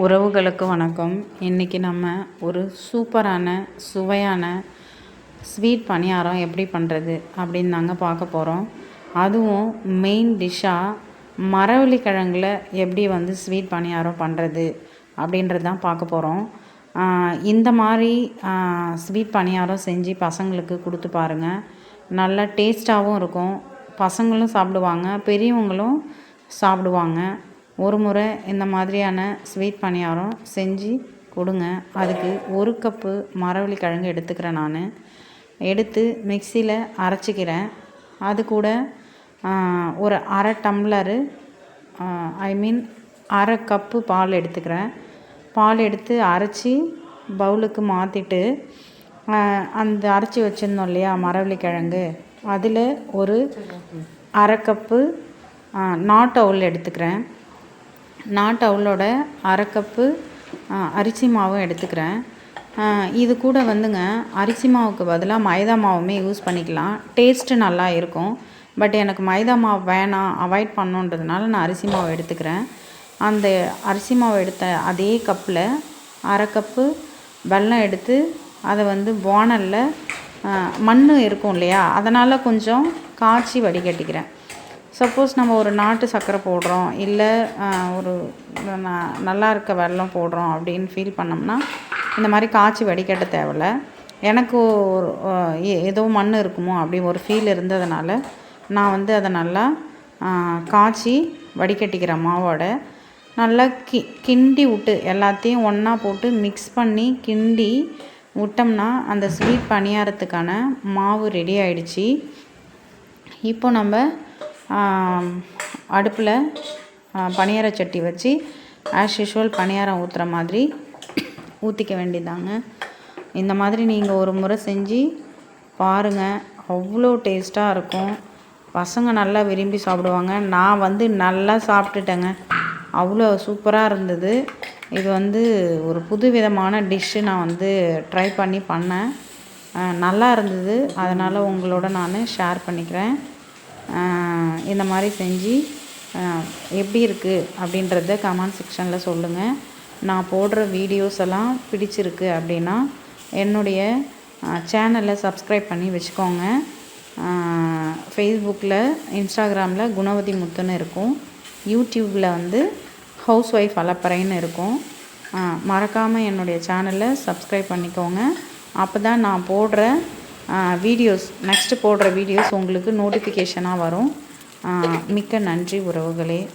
உறவுகளுக்கு வணக்கம். இன்றைக்கி நம்ம ஒரு சூப்பரான சுவையான ஸ்வீட் பணியாரம் எப்படி பண்ணுறது அப்படின்னு தாங்க பார்க்க போகிறோம் அதுவும் மெயின் டிஷ்ஷாக மரவள்ளி எப்படி வந்து ஸ்வீட் பணியாரம் பண்ணுறது அப்படின்றது தான் பார்க்க போகிறோம் இந்த மாதிரி ஸ்வீட் பணியாரம் செஞ்சு பசங்களுக்கு கொடுத்து பாருங்கள் நல்லா டேஸ்ட்டாகவும் இருக்கும். பசங்களும் சாப்பிடுவாங்க பெரியவங்களும் சாப்பிடுவாங்க. ஒரு முறை இந்த மாதிரியான ஸ்வீட் பணியாரம் செஞ்சு கொடுங்க. அதுக்கு ஒரு கப்பு மரவள்ளி கிழங்கு எடுத்துக்கிறேன் நான். எடுத்து மிக்சியில் அரைச்சிக்கிறேன். அது கூட ஒரு அரை டம்ளரு ஐ மீன் அரை கப்பு பால் எடுத்துக்கிறேன். பால் எடுத்து அரைச்சி பவுலுக்கு மாற்றிட்டு அந்த அரைச்சி வச்சுருந்தோம் இல்லையா மரவள்ளி கிழங்கு. அதில் ஒரு அரை கப்பு நாட்டு அவுல் எடுத்துக்கிறேன். நான் டவுலோட அரை கப்பு அரிசி மாவும் எடுத்துக்கிறேன். இது கூட வந்துங்க அரிசி மாவுக்கு பதிலாக மைதா மாவுமே யூஸ் பண்ணிக்கலாம். டேஸ்ட்டு நல்லா இருக்கும். பட் எனக்கு மைதா மாவு வேணாம் அவாய்ட் பண்ணுன்றதுனால நான் அரிசி மாவு எடுத்துக்கிறேன். அந்த அரிசி மாவு எடுத்த அதே கப்பில் அரை கப்பு வெல்லம் எடுத்து அதை வந்து வானலில் மண் இருக்கும் இல்லையா? அதனால் கொஞ்சம் காய்ச்சி வடிகட்டிக்கிறேன். சப்போஸ் நம்ம ஒரு நாட்டு சர்க்கரை போடுறோம் இல்லை ஒரு நல்லா இருக்க வெல்லம் போடுறோம் அப்படின்னு ஃபீல் பண்ணோம்னா இந்த மாதிரி காய்ச்சி வடிகட்ட தேவையில்ல எனக்கு ஒரு ஏதோ மண் இருக்குமோ அப்படி ஒரு ஃபீல் இருந்ததுனால நான் வந்து அதை நல்லா காய்ச்சி வடிகட்டிக்கிற மாவோட நல்லா கி கிண்டி விட்டு எல்லாத்தையும் ஒன்றா போட்டு மிக்ஸ் பண்ணி கிண்டி விட்டோம்னா அந்த ஸ்வீட் பணியாரத்துக்கான மாவு ரெடி ஆயிடுச்சு. இப்போ நம்ம அடுப்பில் பணியார சட்டி வச்சு ஆஸ் யூஷுவல் பணியாரம் ஊற்றுற மாதிரி ஊற்றிக்க வேண்டியதாங்க. இந்த மாதிரி நீங்கள் ஒரு முறை செஞ்சு பாருங்கள் அவ்வளோ டேஸ்ட்டாக இருக்கும். பசங்க நல்லா விரும்பி சாப்பிடுவாங்க. நான் வந்து நல்லா சாப்பிட்டுட்டேங்க. அவ்வளோ சூப்பராக இருந்தது. இது வந்து ஒரு புது விதமான டிஷ்ஷு நான் வந்து ட்ரை பண்ணி பண்ணேன். நல்லா இருந்தது. அதனால் உங்களோட நான் ஷேர் பண்ணிக்கிறேன். இந்த மாதிரி செஞ்சு எப்படி இருக்குது அப்படின்றத கமெண்ட் செக்ஷனில் சொல்லுங்கள் நான் போடுற வீடியோஸ் எல்லாம் பிடிச்சிருக்கு அப்படின்னா என்னுடைய சேனலை சப்ஸ்கிரைப் பண்ணி வச்சுக்கோங்க. ஃபேஸ்புக்கில் இன்ஸ்டாகிராமில் குணவதி முத்துன்னு இருக்கும். யூடியூப்பில் வந்து ஹவுஸ் ஒய்ஃப் அலப்பறைன்னு இருக்கும். மறக்காமல் என்னுடைய சேனலை சப்ஸ்கிரைப் பண்ணிக்கோங்க. அப்போ தான் நான் போடுற வீடியோஸ் நெக்ஸ்ட்டு போடுற வீடியோஸ் உங்களுக்கு நோட்டிஃபிகேஷனாக வரும். மிக்க நன்றி உறவுகளே.